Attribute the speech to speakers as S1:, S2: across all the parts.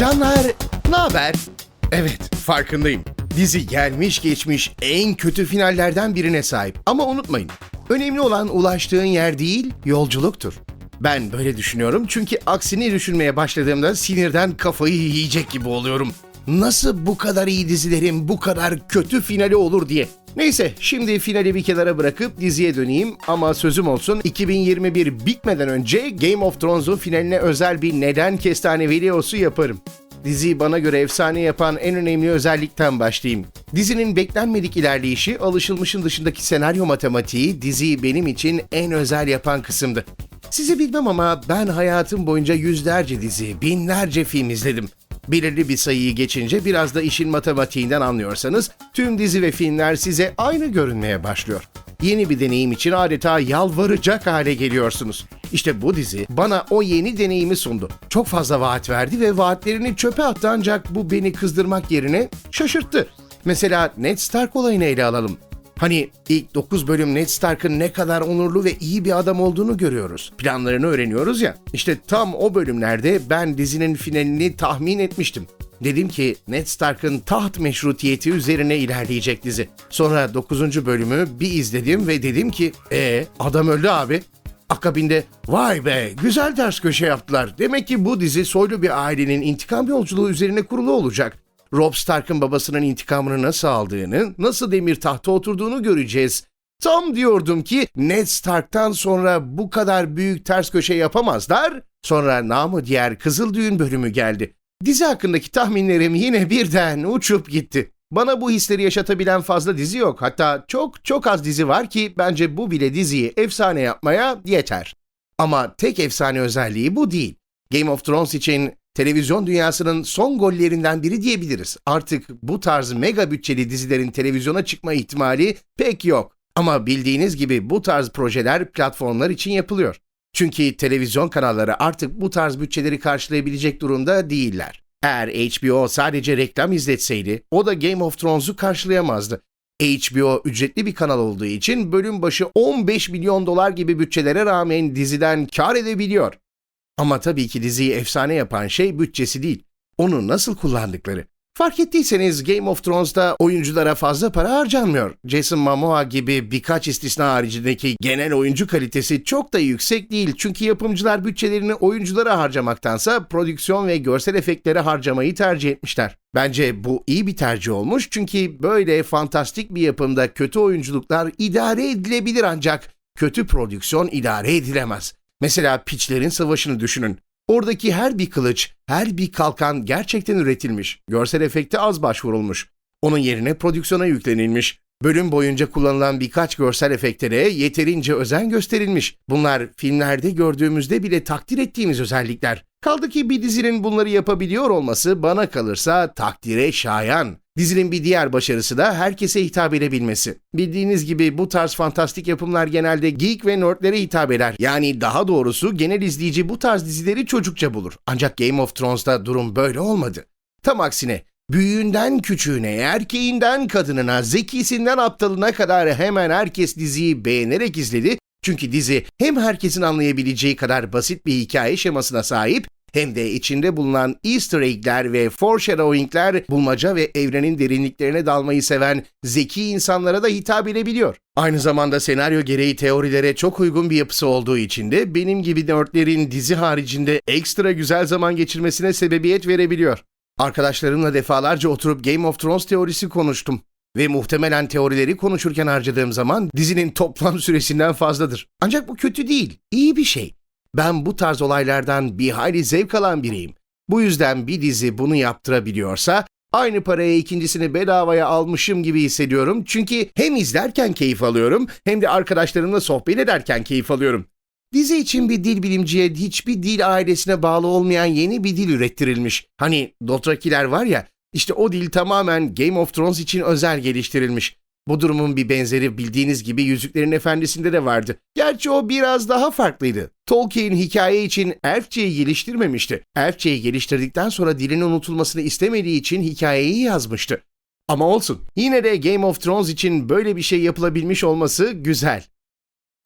S1: Canlar, ne haber? Evet, farkındayım. Dizi gelmiş geçmiş en kötü finallerden birine sahip. Ama unutmayın, önemli olan ulaştığın yer değil, yolculuktur. Ben böyle düşünüyorum çünkü aksini düşünmeye başladığımda sinirden kafayı yiyecek gibi oluyorum. Nasıl bu kadar iyi dizilerin bu kadar kötü finali olur diye. Neyse şimdi finali bir kenara bırakıp diziye döneyim ama sözüm olsun 2021 bitmeden önce Game of Thrones'un finaline özel bir neden kestane videosu yaparım. Diziyi bana göre efsane yapan en önemli özellikten başlayayım. Dizinin beklenmedik ilerleyişi, alışılmışın dışındaki senaryo matematiği diziyi benim için en özel yapan kısımdı. Sizi bilmem ama ben hayatım boyunca yüzlerce dizi, binlerce film izledim. Belirli bir sayıyı geçince biraz da işin matematiğinden anlıyorsanız tüm dizi ve filmler size aynı görünmeye başlıyor. Yeni bir deneyim için adeta yalvaracak hale geliyorsunuz. İşte bu dizi bana o yeni deneyimi sundu. Çok fazla vaat verdi ve vaatlerini çöpe attı ancak bu beni kızdırmak yerine şaşırttı. Mesela Ned Stark olayını ele alalım. Hani ilk 9 bölüm Ned Stark'ın ne kadar onurlu ve iyi bir adam olduğunu görüyoruz. Planlarını öğreniyoruz ya. İşte tam o bölümlerde ben dizinin finalini tahmin etmiştim. Dedim ki Ned Stark'ın taht meşrutiyeti üzerine ilerleyecek dizi. Sonra 9. bölümü bir izledim ve dedim ki ee adam öldü abi. Akabinde vay be güzel ters köşe yaptılar. Demek ki bu dizi soylu bir ailenin intikam yolculuğu üzerine kurulu olacak. Robb Stark'ın babasının intikamını nasıl aldığını, nasıl demir tahta oturduğunu göreceğiz. Tam diyordum ki Ned Stark'tan sonra bu kadar büyük ters köşe yapamazlar. Sonra namı diğer Kızıl Düğün bölümü geldi. Dizi hakkındaki tahminlerim yine birden uçup gitti. Bana bu hisleri yaşatabilen fazla dizi yok. Hatta çok çok az dizi var ki bence bu bile diziyi efsane yapmaya yeter. Ama tek efsane özelliği bu değil. Game of Thrones için televizyon dünyasının son gollerinden biri diyebiliriz. Artık bu tarz mega bütçeli dizilerin televizyona çıkma ihtimali pek yok. Ama bildiğiniz gibi bu tarz projeler platformlar için yapılıyor. Çünkü televizyon kanalları artık bu tarz bütçeleri karşılayabilecek durumda değiller. Eğer HBO sadece reklam izletseydi o da Game of Thrones'u karşılayamazdı. HBO ücretli bir kanal olduğu için bölüm başı 15 milyon dolar gibi bütçelere rağmen diziden kar edebiliyor. Ama tabii ki diziyi efsane yapan şey bütçesi değil, onu nasıl kullandıkları. Fark ettiyseniz Game of Thrones'da oyunculara fazla para harcanmıyor. Jason Momoa gibi birkaç istisna haricindeki genel oyuncu kalitesi çok da yüksek değil. Çünkü yapımcılar bütçelerini oyunculara harcamaktansa prodüksiyon ve görsel efektlere harcamayı tercih etmişler. Bence bu iyi bir tercih olmuş çünkü böyle fantastik bir yapımda kötü oyunculuklar idare edilebilir ancak kötü prodüksiyon idare edilemez. Mesela piçlerin savaşını düşünün. Oradaki her bir kılıç, her bir kalkan gerçekten üretilmiş. Görsel efekte az başvurulmuş. Onun yerine prodüksiyona yüklenilmiş. Bölüm boyunca kullanılan birkaç görsel efektlere yeterince özen gösterilmiş. Bunlar filmlerde gördüğümüzde bile takdir ettiğimiz özellikler. Kaldı ki bir dizinin bunları yapabiliyor olması bana kalırsa takdire şayan. Dizinin bir diğer başarısı da herkese hitap edebilmesi. Bildiğiniz gibi bu tarz fantastik yapımlar genelde geek ve nerdlere hitap eder. Yani daha doğrusu genel izleyici bu tarz dizileri çocukça bulur. Ancak Game of Thrones'ta durum böyle olmadı. Tam aksine büyüğünden küçüğüne, erkeğinden kadınına, zekisinden aptalına kadar hemen herkes diziyi beğenerek izledi. Çünkü dizi hem herkesin anlayabileceği kadar basit bir hikaye şemasına sahip hem de içinde bulunan easter egg'ler ve foreshadowing'ler bulmaca ve evrenin derinliklerine dalmayı seven zeki insanlara da hitap edebiliyor. Aynı zamanda senaryo gereği teorilere çok uygun bir yapısı olduğu için de benim gibi nerdlerin dizi haricinde ekstra güzel zaman geçirmesine sebebiyet verebiliyor. Arkadaşlarımla defalarca oturup Game of Thrones teorisi konuştum. Ve muhtemelen teorileri konuşurken harcadığım zaman dizinin toplam süresinden fazladır. Ancak bu kötü değil, iyi bir şey. Ben bu tarz olaylardan bir hayli zevk alan biriyim. Bu yüzden bir dizi bunu yaptırabiliyorsa aynı paraya ikincisini bedavaya almışım gibi hissediyorum. Çünkü hem izlerken keyif alıyorum hem de arkadaşlarımla sohbet ederken keyif alıyorum. Dizi için bir dil bilimciye hiçbir dil ailesine bağlı olmayan yeni bir dil ürettirilmiş. Hani Dothrakiler var ya, işte o dil tamamen Game of Thrones için özel geliştirilmiş. Bu durumun bir benzeri bildiğiniz gibi Yüzüklerin Efendisi'nde de vardı. Gerçi o biraz daha farklıydı. Tolkien hikaye için Elfçeyi geliştirmemişti. Elfçeyi geliştirdikten sonra dilin unutulmasını istemediği için hikayeyi yazmıştı. Ama olsun. Yine de Game of Thrones için böyle bir şey yapılabilmiş olması güzel.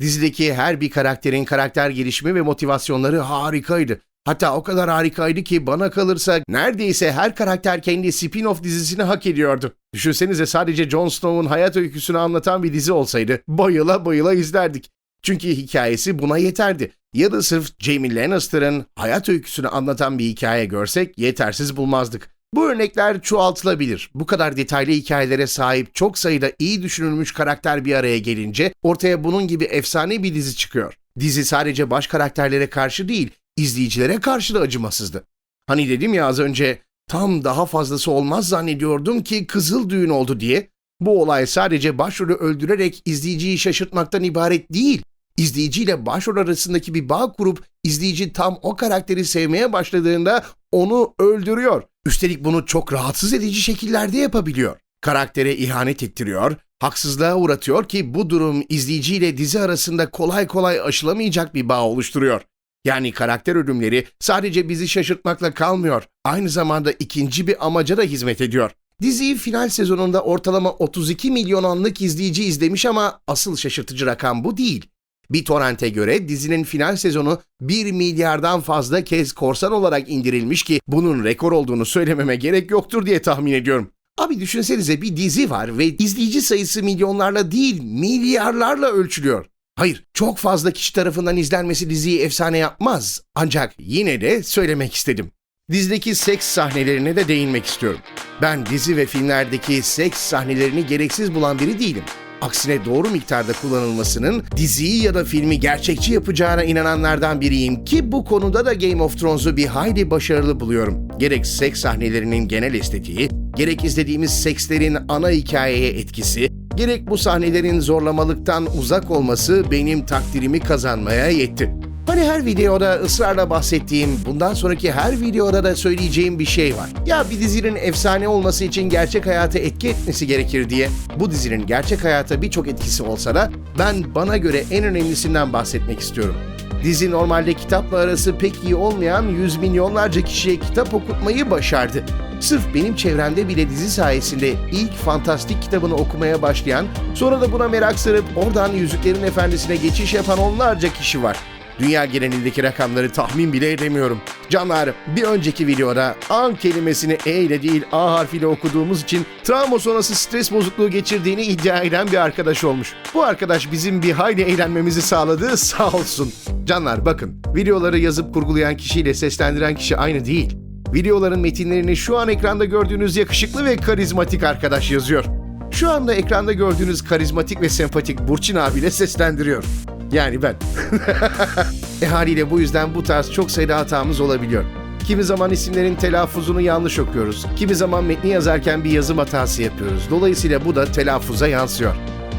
S1: Dizideki her bir karakterin karakter gelişimi ve motivasyonları harikaydı. Hatta o kadar harikaydı ki bana kalırsa neredeyse her karakter kendi spin-off dizisini hak ediyordu. Düşünsenize sadece Jon Snow'un hayat öyküsünü anlatan bir dizi olsaydı bayıla bayıla izlerdik. Çünkü hikayesi buna yeterdi. Ya da sırf Jaime Lannister'ın hayat öyküsünü anlatan bir hikaye görsek yetersiz bulmazdık. Bu örnekler çoğaltılabilir. Bu kadar detaylı hikayelere sahip çok sayıda iyi düşünülmüş karakter bir araya gelince ortaya bunun gibi efsane bir dizi çıkıyor. Dizi sadece baş karakterlere karşı değil, izleyicilere karşı da acımasızdı. Hani dedim ya az önce tam daha fazlası olmaz zannediyordum ki kızıl düğün oldu diye. Bu olay sadece başrolü öldürerek izleyiciyi şaşırtmaktan ibaret değil. İzleyiciyle başrol arasındaki bir bağ kurup izleyici tam o karakteri sevmeye başladığında onu öldürüyor. Üstelik bunu çok rahatsız edici şekillerde yapabiliyor. Karaktere ihanet ettiriyor, haksızlığa uğratıyor ki bu durum izleyiciyle dizi arasında kolay kolay aşılamayacak bir bağ oluşturuyor. Yani karakter ölümleri sadece bizi şaşırtmakla kalmıyor, aynı zamanda ikinci bir amaca da hizmet ediyor. Diziyi final sezonunda ortalama 32 milyon anlık izleyici izlemiş ama asıl şaşırtıcı rakam bu değil. Bir torrente göre dizinin final sezonu 1 milyardan fazla kez korsan olarak indirilmiş ki bunun rekor olduğunu söylememe gerek yoktur diye tahmin ediyorum. Abi düşünsenize bir dizi var ve izleyici sayısı milyonlarla değil milyarlarla ölçülüyor. Hayır, çok fazla kişi tarafından izlenmesi diziyi efsane yapmaz. Ancak yine de söylemek istedim. Dizideki seks sahnelerine de değinmek istiyorum. Ben dizi ve filmlerdeki seks sahnelerini gereksiz bulan biri değilim. Aksine doğru miktarda kullanılmasının diziyi ya da filmi gerçekçi yapacağına inananlardan biriyim ki bu konuda da Game of Thrones'u bir hayli başarılı buluyorum. Gerek seks sahnelerinin genel estetiği, gerek izlediğimiz sekslerin ana hikayeye etkisi, gerek bu sahnelerin zorlamalıktan uzak olması benim takdirimi kazanmaya yetti. Hani her videoda ısrarla bahsettiğim, bundan sonraki her videoda da söyleyeceğim bir şey var. Ya bir dizinin efsane olması için gerçek hayata etki etmesi gerekir diye. Bu dizinin gerçek hayata birçok etkisi olsa da ben bana göre en önemlisinden bahsetmek istiyorum. Dizi normalde kitapla arası pek iyi olmayan yüz milyonlarca kişiye kitap okutmayı başardı. Sırf benim çevremde bile dizi sayesinde ilk fantastik kitabını okumaya başlayan, sonra da buna merak sarıp oradan Yüzüklerin Efendisi'ne geçiş yapan onlarca kişi var. Dünya genelindeki rakamları tahmin bile edemiyorum. Canlar bir önceki videoda an kelimesini E ile değil A harfiyle okuduğumuz için travma sonrası stres bozukluğu geçirdiğini iddia eden bir arkadaş olmuş. Bu arkadaş bizim bir hayli eğlenmemizi sağladı sağ olsun. Canlar bakın videoları yazıp kurgulayan kişiyle seslendiren kişi aynı değil. Videoların metinlerini şu an ekranda gördüğünüz yakışıklı ve karizmatik arkadaş yazıyor. Şu anda ekranda gördüğünüz karizmatik ve sempatik Burçin abiyle seslendiriyor. Yani ben. e haliyle bu yüzden bu tarz çok sayıda hatamız olabiliyor. Kimi zaman isimlerin telaffuzunu yanlış okuyoruz. Kimi zaman metni yazarken bir yazım hatası yapıyoruz. Dolayısıyla bu da telaffuza yansıyor.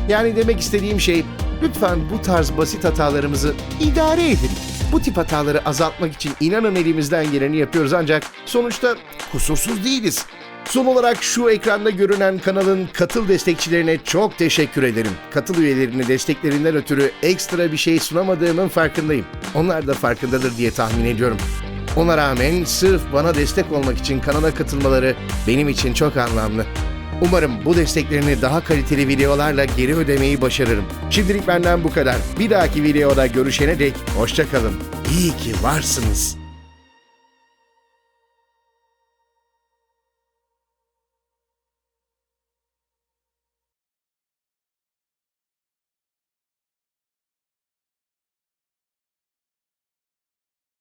S1: Yani demek istediğim şey lütfen bu tarz basit hatalarımızı idare edin. Bu tip hataları azaltmak için inanın elimizden geleni yapıyoruz ancak sonuçta kusursuz değiliz. Son olarak şu ekranda görünen kanalın katıl destekçilerine çok teşekkür ederim. Katıl üyelerine desteklerinden ötürü ekstra bir şey sunamadığımın farkındayım. Onlar da farkındadır diye tahmin ediyorum. Ona rağmen sırf bana destek olmak için kanala katılmaları benim için çok anlamlı. Umarım bu desteklerini daha kaliteli videolarla geri ödemeyi başarırım. Şimdilik benden bu kadar. Bir dahaki videoda görüşene dek hoşçakalın. İyi ki varsınız.